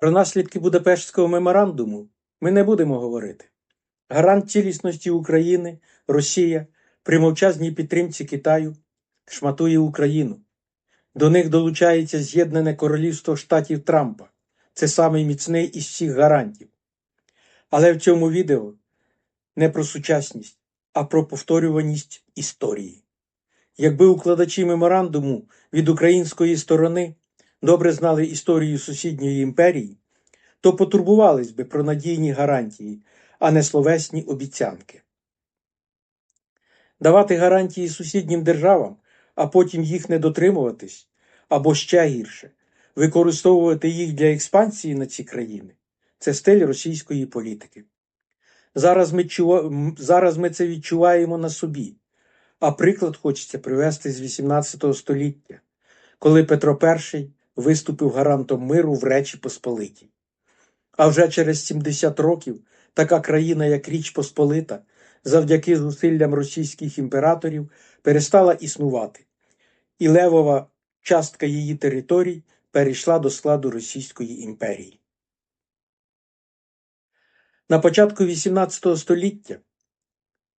Про наслідки Будапештського меморандуму ми не будемо говорити. Гарант цілісності України, Росія, при мовчазній підтримці Китаю шматує Україну. До них долучається З'єднане Королівство Штатів Трампа. Це самий міцний із всіх гарантів. Але в цьому відео не про сучасність, а про повторюваність історії. Якби укладачі меморандуму від української сторони добре знали історію сусідньої імперії, то потурбувались би про надійні гарантії, а не словесні обіцянки. Давати гарантії сусіднім державам, а потім їх не дотримуватись, або ще гірше, використовувати їх для експансії на ці країни це стиль російської політики. Зараз ми, зараз ми це відчуваємо на собі, а приклад хочеться привести з 18 століття, коли Петро І виступив гарантом миру в Речі Посполитій. А вже через 70 років така країна, як Річ Посполита, завдяки зусиллям російських імператорів перестала існувати, і левова частка її територій перейшла до складу Російської імперії. На початку XVIII століття,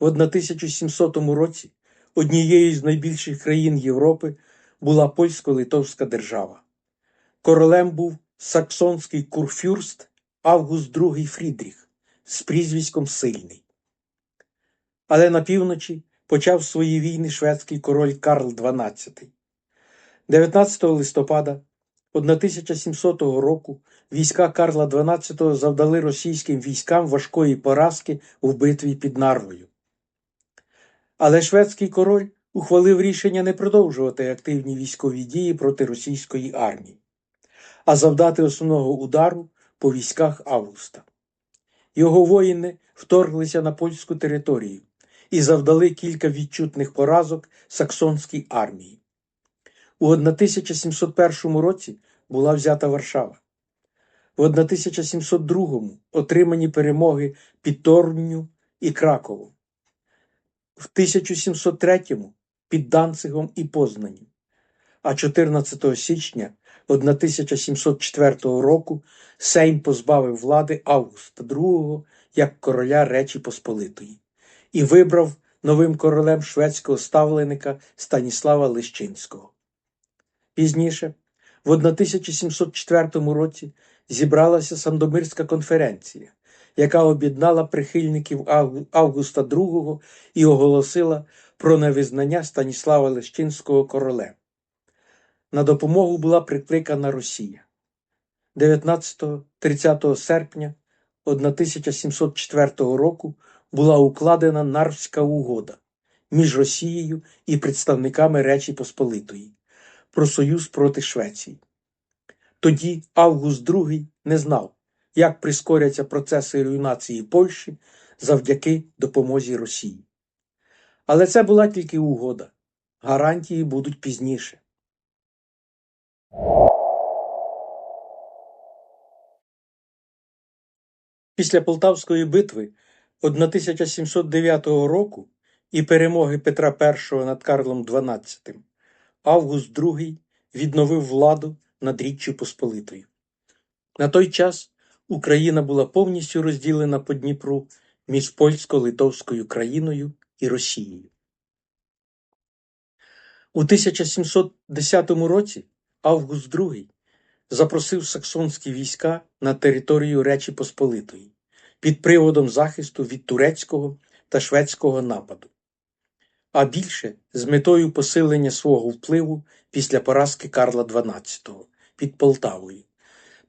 в 1700 році, однією з найбільших країн Європи була польсько-литовська держава. Королем був саксонський курфюрст Август II Фрідріх з прізвиськом Сильний. Але на півночі почав свої війни шведський король Карл XII. 19 листопада 1700 року війська Карла XII завдали російським військам важкої поразки в битві під Нарвою. Але шведський король ухвалив рішення не продовжувати активні військові дії проти російської армії, а завдати основного удару по військах Августа. Його воїни вторглися на польську територію і завдали кілька відчутних поразок саксонській армії. У 1701 році була взята Варшава. В 1702 отримані перемоги під Торню і Краковом. В 1703 під Данцигом і Познанням. А 14 січня 1704 року Сейм позбавив влади Августа II як короля Речі Посполитої і вибрав новим королем шведського ставленика Станіслава Лищинського. Пізніше, в 1704 році, зібралася Сандомирська конференція, яка об'єднала прихильників Августа II і оголосила про невизнання Станіслава Лещинського королем. На допомогу була прикликана Росія. 19-30 серпня 1704 року була укладена Нарвська угода між Росією і представниками Речі Посполитої про союз проти Швеції. Тоді Август II не знав, як прискоряться процеси руйнації Польщі завдяки допомозі Росії. Але це була тільки угода. Гарантії будуть пізніше. Після Полтавської битви 1709 року і перемоги Петра І над Карлом XII Август II відновив владу над Річчю Посполитою. На той час Україна була повністю розділена по Дніпру між польсько-литовською країною і Росією. У 1710 році Август II запросив саксонські війська на територію Речі Посполитої під приводом захисту від турецького та шведського нападу, а більше з метою посилення свого впливу після поразки Карла XII під Полтавою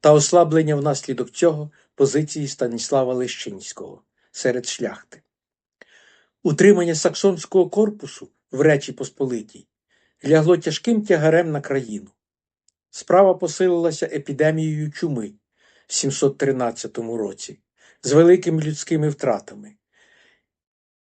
та ослаблення внаслідок цього позиції Станіслава Лещинського серед шляхти. Утримання саксонського корпусу в Речі Посполитій лягло тяжким тягарем на країну. Справа посилилася епідемією чуми в 713 році з великими людськими втратами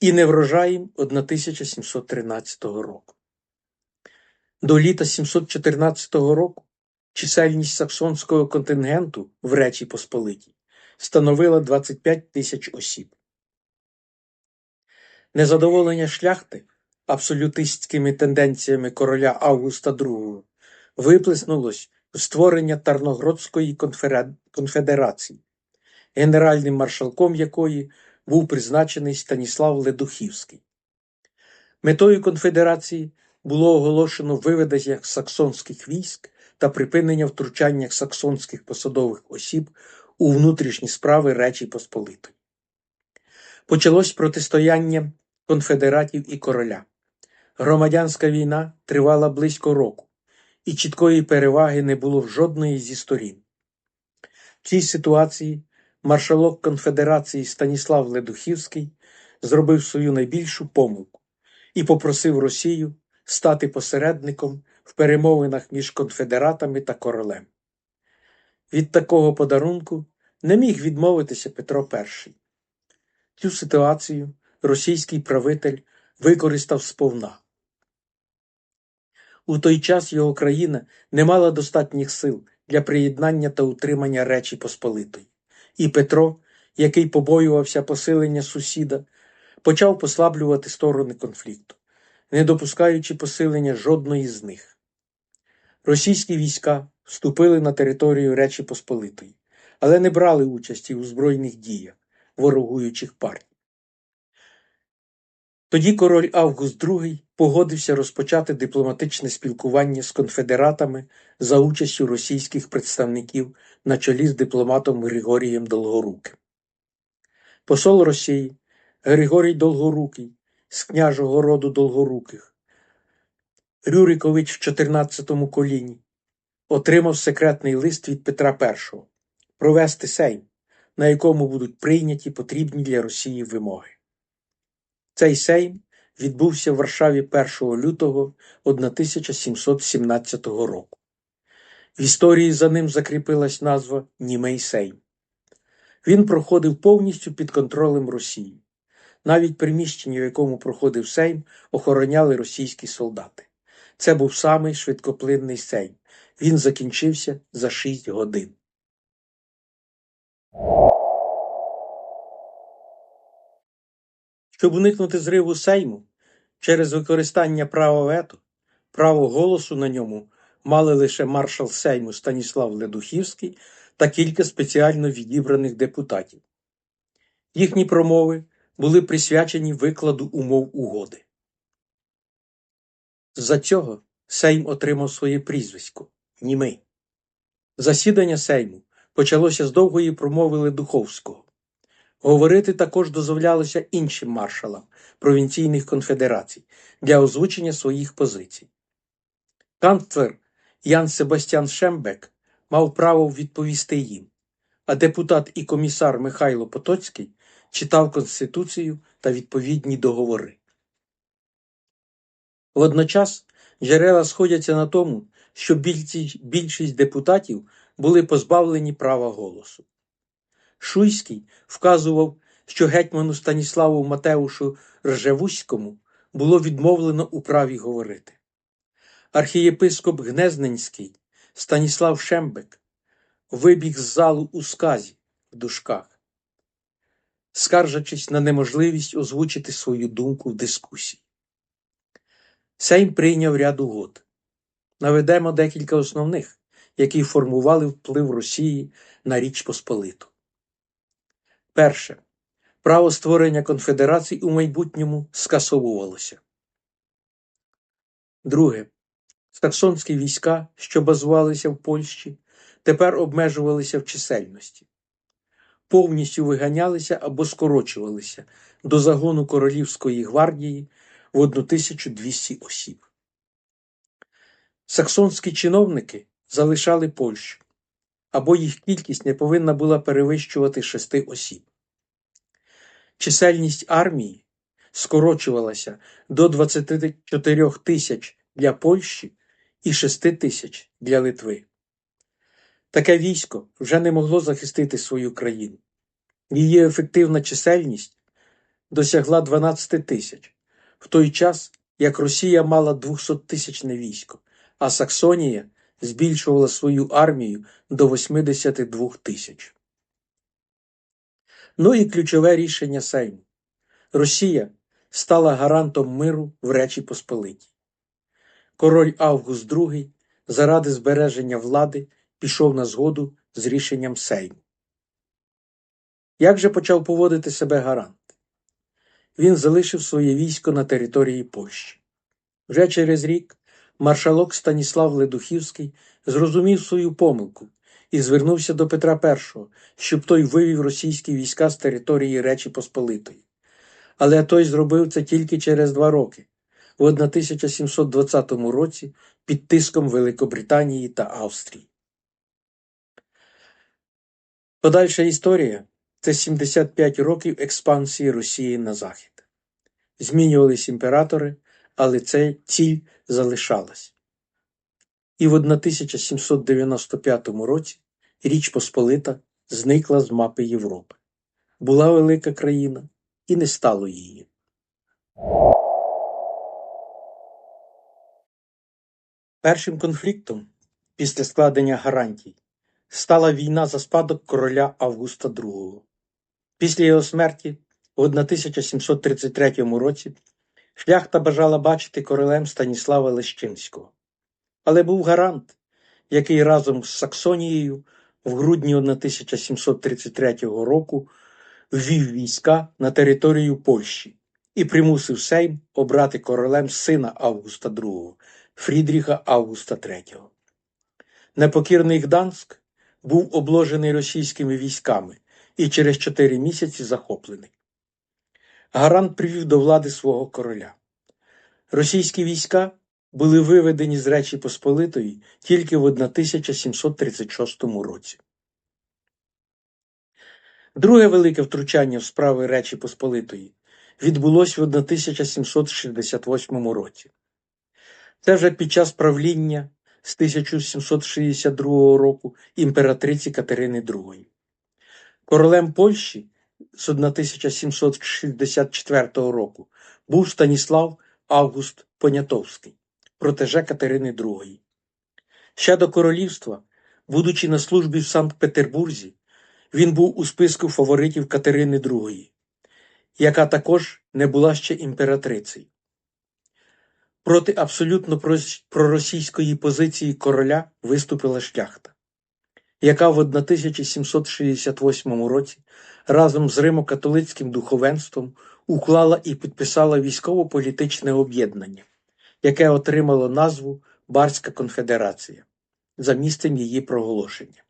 і неврожаєм 1713 року. До літа 714 року чисельність саксонського контингенту в Речі Посполитій становила 25 тисяч осіб. Незадоволення шляхти абсолютистськими тенденціями короля Августа II виплеснулось в створення Тарноградської конфере- конфедерації, генеральним маршалком якої був призначений Станіслав Ледухівський. Метою конфедерації було оголошено виведення саксонських військ та припинення втручання саксонських посадових осіб у внутрішні справи Речі Посполитої. Почалось протистояння конфедератів і короля. Громадянська війна тривала близько року, і чіткої переваги не було в жодної зі сторін. В цій ситуації маршалок конфедерації Станіслав Ледухівський зробив свою найбільшу помилку і попросив Росію стати посередником в перемовинах між конфедератами та королем. Від такого подарунку не міг відмовитися Петро І. Цю ситуацію російський правитель використав сповна. У той час його країна не мала достатніх сил для приєднання та утримання Речі Посполитої, і Петро, який побоювався посилення сусіда, почав послаблювати сторони конфлікту, не допускаючи посилення жодної з них. Російські війська вступили на територію Речі Посполитої, але не брали участі у збройних діях ворогуючих партій. Тоді король Август II погодився розпочати дипломатичне спілкування з конфедератами за участю російських представників на чолі з дипломатом Григорієм Долгоруким. Посол Росії Григорій Долгорукий з княжого роду Долгоруких, Рюрикович в 14-му коліні, отримав секретний лист від Петра І провести сейм, на якому будуть прийняті потрібні для Росії вимоги. Цей сейм відбувся в Варшаві 1 лютого 1717 року. В історії за ним закріпилась назва Німий Сейм. Він проходив повністю під контролем Росії. Навіть приміщення, в якому проходив Сейм, охороняли російські солдати. Це був самий швидкоплинний сейм. Він закінчився за 6 годин. Щоб уникнути зриву Сейму через використання права вето, право голосу на ньому мали лише маршал Сейму Станіслав Ледухівський та кілька спеціально відібраних депутатів. Їхні промови були присвячені викладу умов угоди. За цього Сейм отримав своє прізвисько Німий. Засідання Сейму почалося з довгої промови Ледуховського. Говорити також дозволялося іншим маршалам провінційних конфедерацій для озвучення своїх позицій. Канцлер Ян Себастьян Шембек мав право відповісти їм, а депутат і комісар Михайло Потоцький читав Конституцію та відповідні договори. Водночас джерела сходяться на тому, що більшість, депутатів були позбавлені права голосу. Шуйський вказував, що гетьману Станіславу Матеушу Ржевуському було відмовлено у праві говорити. Архієпископ Гнезненський Станіслав Шембек вибіг з залу у сказі в дужках, скаржачись на неможливість озвучити свою думку в дискусії. Сейм прийняв ряд угод. Наведемо декілька основних, які формували вплив Росії на Річ Посполиту. Перше. Право створення конфедерацій у майбутньому скасовувалося. Друге. Саксонські війська, що базувалися в Польщі, тепер обмежувалися в чисельності. Повністю виганялися або скорочувалися до загону Королівської гвардії в 1200 осіб. Саксонські чиновники залишали Польщу, або їх кількість не повинна була перевищувати шести осіб. Чисельність армії скорочувалася до 24 тисяч для Польщі і 6 тисяч для Литви. Таке військо вже не могло захистити свою країну. Її ефективна чисельність досягла 12 тисяч, в той час як Росія мала 200-тисячне військо, а Саксонія збільшувала свою армію до 82 тисяч. Ну і ключове рішення Сейму. Росія стала гарантом миру в Речі Посполитій. Король Август II заради збереження влади пішов на згоду з рішенням Сейму. Як же почав поводити себе гарант? Він залишив своє військо на території Польщі. Вже через рік маршалок Станіслав Ледухівський зрозумів свою помилку і звернувся до Петра І, щоб той вивів російські війська з території Речі Посполитої. Але той зробив це тільки через два роки, в 1720 році під тиском Великобританії та Австрії. Подальша історія це 75 років експансії Росії на захід. Змінювались імператори, але ця ціль залишалась. І в 1795 році Річ Посполита зникла з мапи Європи. Була велика країна, і не стало її. Першим конфліктом після складення гарантій стала війна за спадок короля Августа II. Після його смерті в 1733 році шляхта бажала бачити королем Станіслава Лещинського. Але був гарант, який разом з Саксонією в грудні 1733 року ввів війська на територію Польщі і примусив Сейм обрати королем сина Августа II Фрідріха Августа III. Непокірний Гданськ був обложений російськими військами і через чотири місяці захоплений. Гарант привів до влади свого короля. Російські війська були виведені з Речі Посполитої тільки в 1736 році. Друге велике втручання в справи Речі Посполитої відбулось в 1768 році. Це вже під час правління з 1762 року імператриці Катерини II. Королем Польщі з 1764 року був Станіслав Август Понятовський, протеже Катерини II. Ще до королівства, будучи на службі в Санкт-Петербурзі, він був у списку фаворитів Катерини II, яка також не була ще імператрицею. Проти абсолютно проросійської позиції короля виступила шляхта, яка в 1768 році разом з Римо-католицьким духовенством уклала і підписала військово-політичне об'єднання, яке отримало назву Барська конфедерація за місцем її проголошення.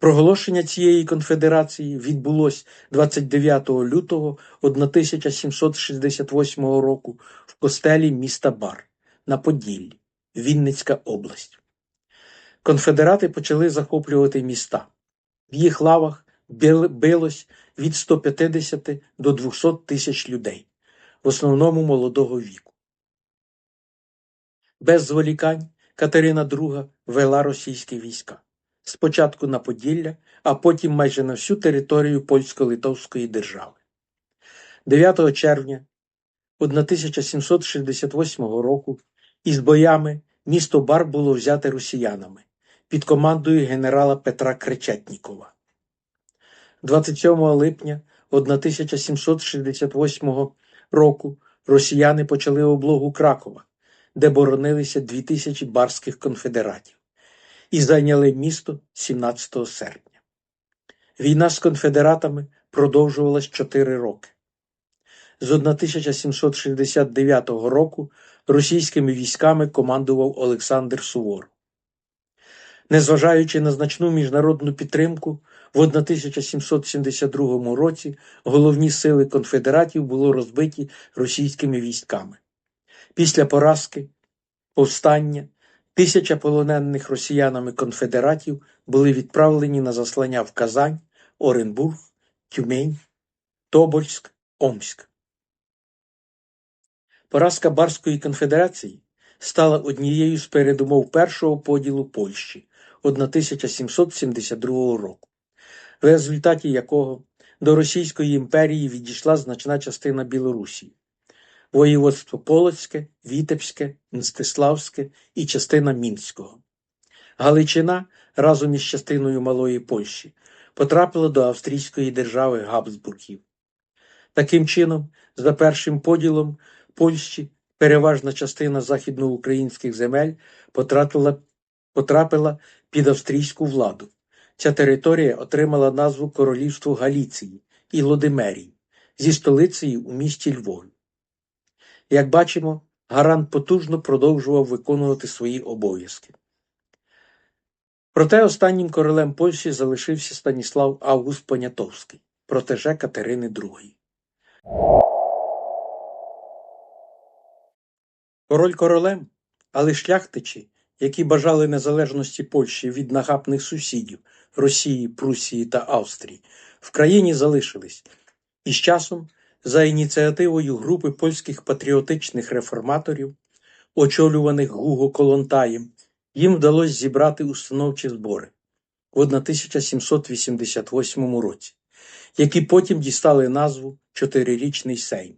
Проголошення цієї конфедерації відбулось 29 лютого 1768 року в костелі міста Бар на Поділлі, Вінницька область. Конфедерати почали захоплювати міста. В їх лавах билось від 150 до 200 тисяч людей, в основному молодого віку. Без зволікань Катерина II вела російські війська спочатку на Поділля, а потім майже на всю територію польсько-литовської держави. 9 червня 1768 року із боями місто Бар було взяте росіянами під командою генерала Петра Кречетнікова. 27 липня 1768 року росіяни почали облогу Кракова, де боронилися 2000 барських конфедератів і зайняли місто 17 серпня. Війна з конфедератами продовжувалась 4 роки. З 1769 року російськими військами командував Олександр Суворов. Незважаючи на значну міжнародну підтримку, в 1772 році головні сили конфедератів було розбиті російськими військами. Після поразки повстання Тисяча полонених росіянами конфедератів були відправлені на заслання в Казань, Оренбург, Тюмень, Тобольськ, Омськ. Поразка Барської конфедерації стала однією з передумов першого поділу Польщі 1772 року, в результаті якого до Російської імперії відійшла значна частина Білорусі воєводство Полоцьке, Вітебське, Мстиславське і частина Мінського. Галичина разом із частиною Малої Польщі потрапила до австрійської держави Габсбургів. Таким чином, за першим поділом Польщі переважна частина західноукраїнських земель потрапила, потрапила під австрійську владу. Ця територія отримала назву Королівство Галіції і Лодимерії зі столицею у місті Львові. Як бачимо, Гарант потужно продовжував виконувати свої обов'язки. Проте останнім королем Польщі залишився Станіслав Август Понятовський, протеже Катерини II. Король королем, але шляхтичі, які бажали незалежності Польщі від нахабних сусідів Росії, Прусії та Австрії, в країні залишились, і з часом, за ініціативою групи польських патріотичних реформаторів, очолюваних Гуго Колонтаєм, їм вдалося зібрати установчі збори в 1788 році, які потім дістали назву Чотирирічний Сейм.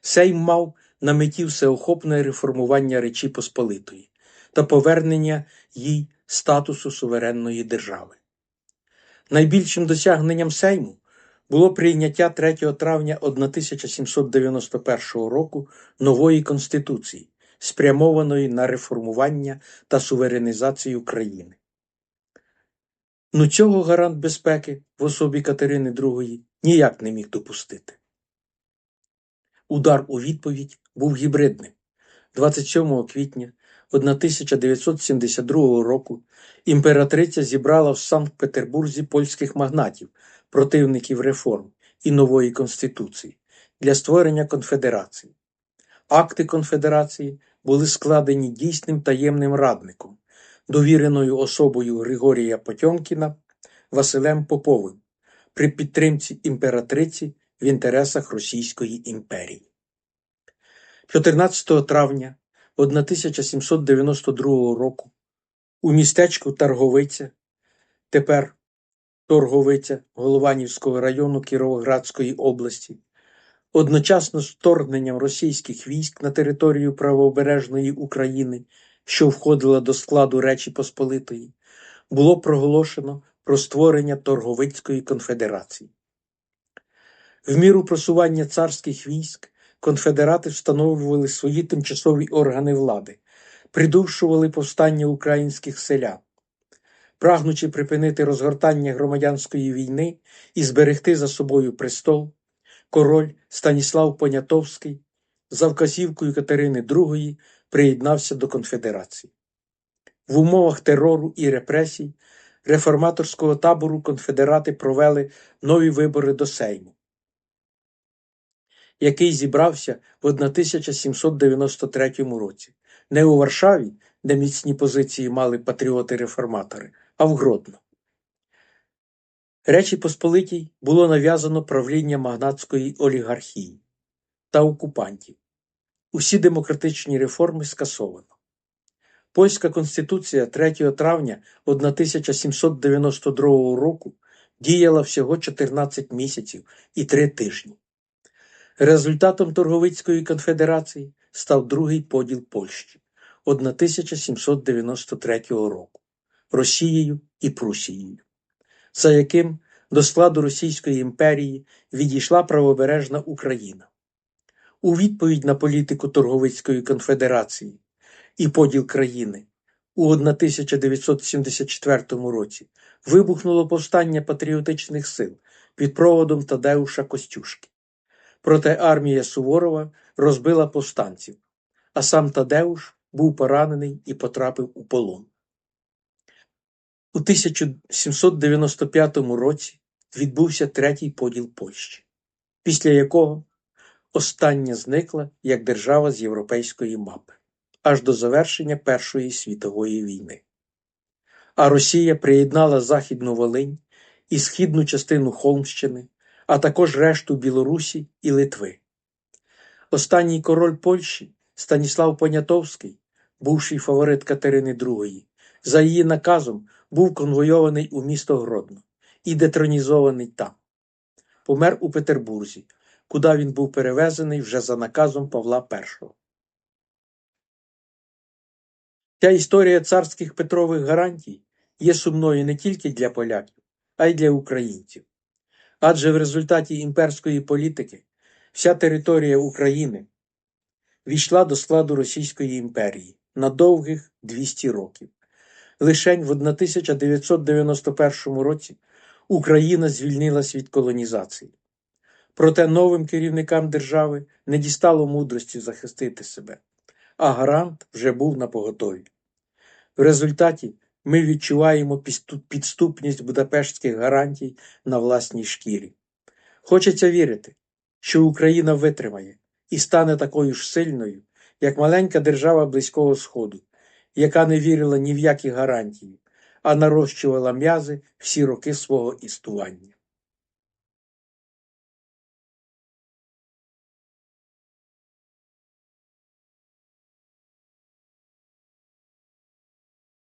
Сейм мав на меті всеохопне реформування Речі Посполитої та повернення їй статусу суверенної держави. Найбільшим досягненням Сейму було прийняття 3 травня 1791 року нової Конституції, спрямованої на реформування та суверенізацію країни. Ну цього гарант безпеки в особі Катерини II ніяк не міг допустити. Удар у відповідь був гібридним. 27 квітня 1972 року імператриця зібрала в Санкт-Петербурзі польських магнатів, противників реформ і нової конституції для створення конфедерації. Акти конфедерації були складені дійсним таємним радником, довіреною особою Григорія Потьомкіна Василем Поповим при підтримці імператриці в інтересах Російської імперії. 14 травня 1792 року. У містечку Тарговиця, тепер Торговиця Голованівського району Кіровоградської області, одночасно з вторгненням російських військ на територію правобережної України, що входила до складу Речі Посполитої, було проголошено про створення Торговицької конфедерації. В міру просування царських військ конфедерати встановлювали свої тимчасові органи влади, придушували повстання українських селян. Прагнучи припинити розгортання громадянської війни і зберегти за собою престол, король Станіслав Понятовський за вказівкою Катерини II приєднався до конфедерації. В умовах терору і репресій реформаторського табору конфедерати провели нові вибори до Сейму який зібрався в 1793 році, не у Варшаві, де міцні позиції мали патріоти-реформатори, а в Гродно. Речі Посполитій було нав'язано правління магнатської олігархії та окупантів. Усі демократичні реформи скасовано. Польська конституція 3 травня 1792 року діяла всього 14 місяців і 3 тижні. Результатом Торговицької конфедерації став другий поділ Польщі 1793 року Росією і Прусією, за яким до складу Російської імперії відійшла правобережна Україна. У відповідь на політику Торговицької конфедерації і поділ країни у 1974 році вибухнуло повстання патріотичних сил під проводом Тадеуша Костюшки. Проте армія Суворова розбила повстанців, а сам Тадеуш був поранений і потрапив у полон. У 1795 році відбувся третій поділ Польщі, після якого остання зникла як держава з європейської мапи аж до завершення Першої світової війни. А Росія приєднала Західну Волинь і східну частину Холмщини а також решту Білорусі і Литви. Останній король Польщі Станіслав Понятовський, бувший фаворит Катерини II, за її наказом був конвойований у місто Гродно і детронізований там. Помер у Петербурзі, куди він був перевезений вже за наказом Павла І. Ця історія царських Петрових гарантій є сумною не тільки для поляків, а й для українців. Адже в результаті імперської політики вся територія України війшла до складу Російської імперії на довгих 200 років. Лишень в 1991 році Україна звільнилась від колонізації. Проте новим керівникам держави не дістало мудрості захистити себе, а гарант вже був на поготові. В результаті ми відчуваємо підступність будапештських гарантій на власній шкірі. Хочеться вірити, що Україна витримає і стане такою ж сильною, як маленька держава Близького Сходу, яка не вірила ні в які гарантії, а нарощувала м'язи всі роки свого існування.